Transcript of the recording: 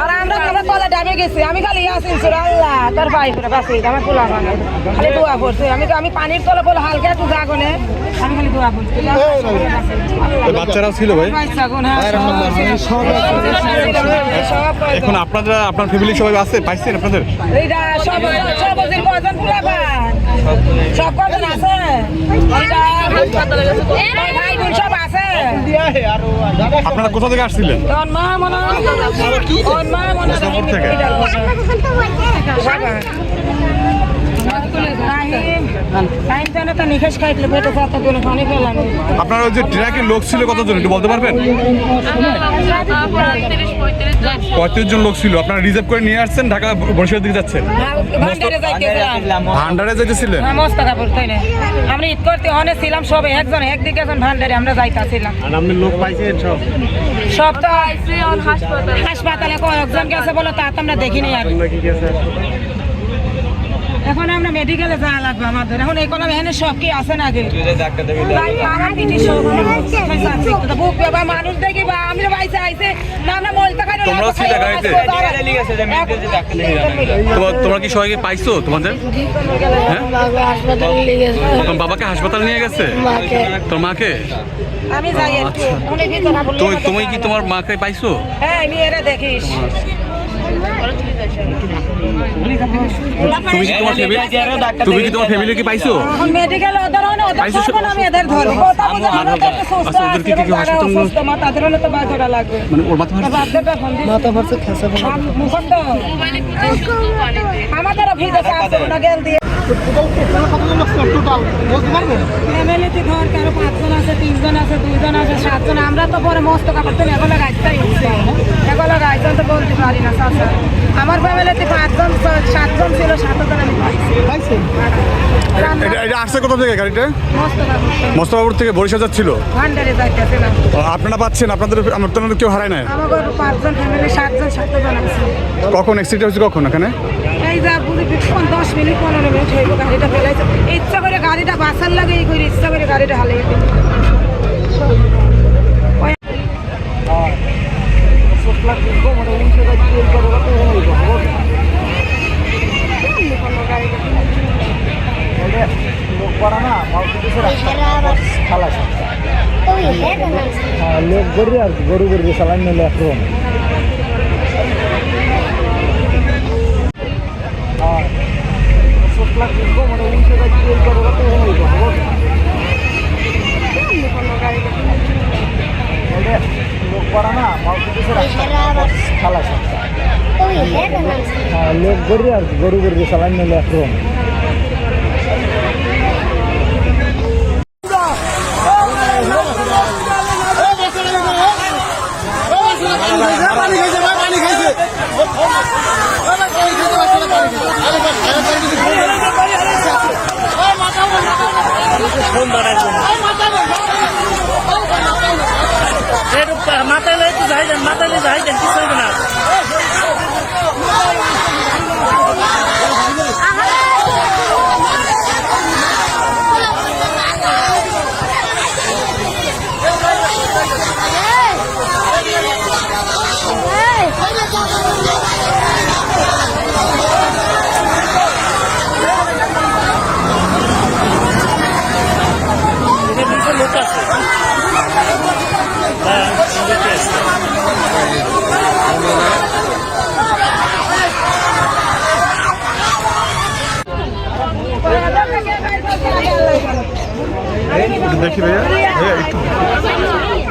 আর আমরা আমরা তলে ডাবে গেছি আমি খালি আসি আল্লাহ তোর ভাই করে বাসি আমার পোলা মানে খালি দোয়া করছি আমি তো আমি পানির তলে বলে হালকা একটু জাগনে আমি খালি দোয়া করছি বাচ্চারাও ছিল ভাই? এখন আপনারা আপনার ফ্যামিলি সবাই আছে? পাইছেন আপনাদের? এইটা সব কজন আছে? সব আছে? আপনারা কোথা থেকে আসছিলেন? মনে হয়। মনে থেকে? আপনার ওই যে ট্রাকে লোক ছিল কতজন একটু বলতে পারবেন? পঁয়ত্রিশ জন লোক ছিল। আপনারা রিজার্ভ করে নিয়ে আসছেন ঢাকা বরিশাল দিকে যাচ্ছেন? ভান্ডারে যাইতেছিলেন? হ্যাঁ, আমরা ঈদ করতে অনেক ছিলাম সবে একজন একদিকে একজন ভান্ডারে আমরা যাইতাছিলাম আর আপনি লোক পাইছেন সব? সব তো হাসপাতালে কয়েকজন গেছে বলে তা তো আমরা দেখিনি আর। এখন আমরা মেডিকেলে যাওয়া লাগবে আমাদের। এখন এখন এখানে সব কি আছে না বুক মানুষ দেখি বা আমরা বাইসে আইছে না আমরা? তোমার তোমরা কি সবাইকে পাইছো তোমাদের? হ্যাঁ? তোমার বাবাকে হাসপাতাল নিয়ে গেছে? তোর মাকে? আমি যাই বললে তুমি তুমি কি তোমার মাকে পাইছো? হ্যাঁ আমি এরা দেখিস তুমি কি তোমার ফ্যামিলি তুমি কি তোমার ফ্যামিলিকে পাইছো? মেডিকেল ওদের হয় ওদের সব আমি এদের ধরি কথা তো সুস্থ আচ্ছা, ওদের কি কি এবং সুস্থ মা তাদের হলে তো লাগবে। মানে ওর মাথা তো বাচ্চাটা ফোন দিস। মুখস্থ। আমাদেরও ভিজে আছে না গেল দিয়ে। ফ্যামিলিতে ধর কারও পাঁচজন আছে তিনজন আছে দুইজন আছে সাতজন আমরা তো পরে মস্ত কাপড় তো এগুলো গাছটাই হচ্ছে এগুলো গাছজন তো বলতে পারি না চাচা। আমার ফ্যামিলিতে পাঁচজন সাতজন ছিল সাতজন আমি পাইছি। এটা এটা আসছে কোথা থেকে গাড়িটা? মস্ত কাপড় থেকে বরিশাল যাচ্ছিল? আপনারা পাচ্ছেন আপনাদের আপনাদের কেউ হারায় নাই। আমার পাঁচজন ফ্যামিলি সাতজন সাতজন কখন? অ্যাক্সিডেন্ট হয়েছে কখন এখানে? এই যা বুঝি দশ মিনিট পনেরো মিনিট হইব গাড়িটা ফেলাইছে। ইচ্ছা করে গাড়িটা বাসার লাগে এই করে ইচ্ছা করে গাড়িটা হালিয়ে দিল লোক করা না লোক গরু আর গরু গরু চালাই নিলে একরকম লোক করা না লোক গরু আর গরু গরু চালাই নিলে একরকম Öndeki veya veya iki.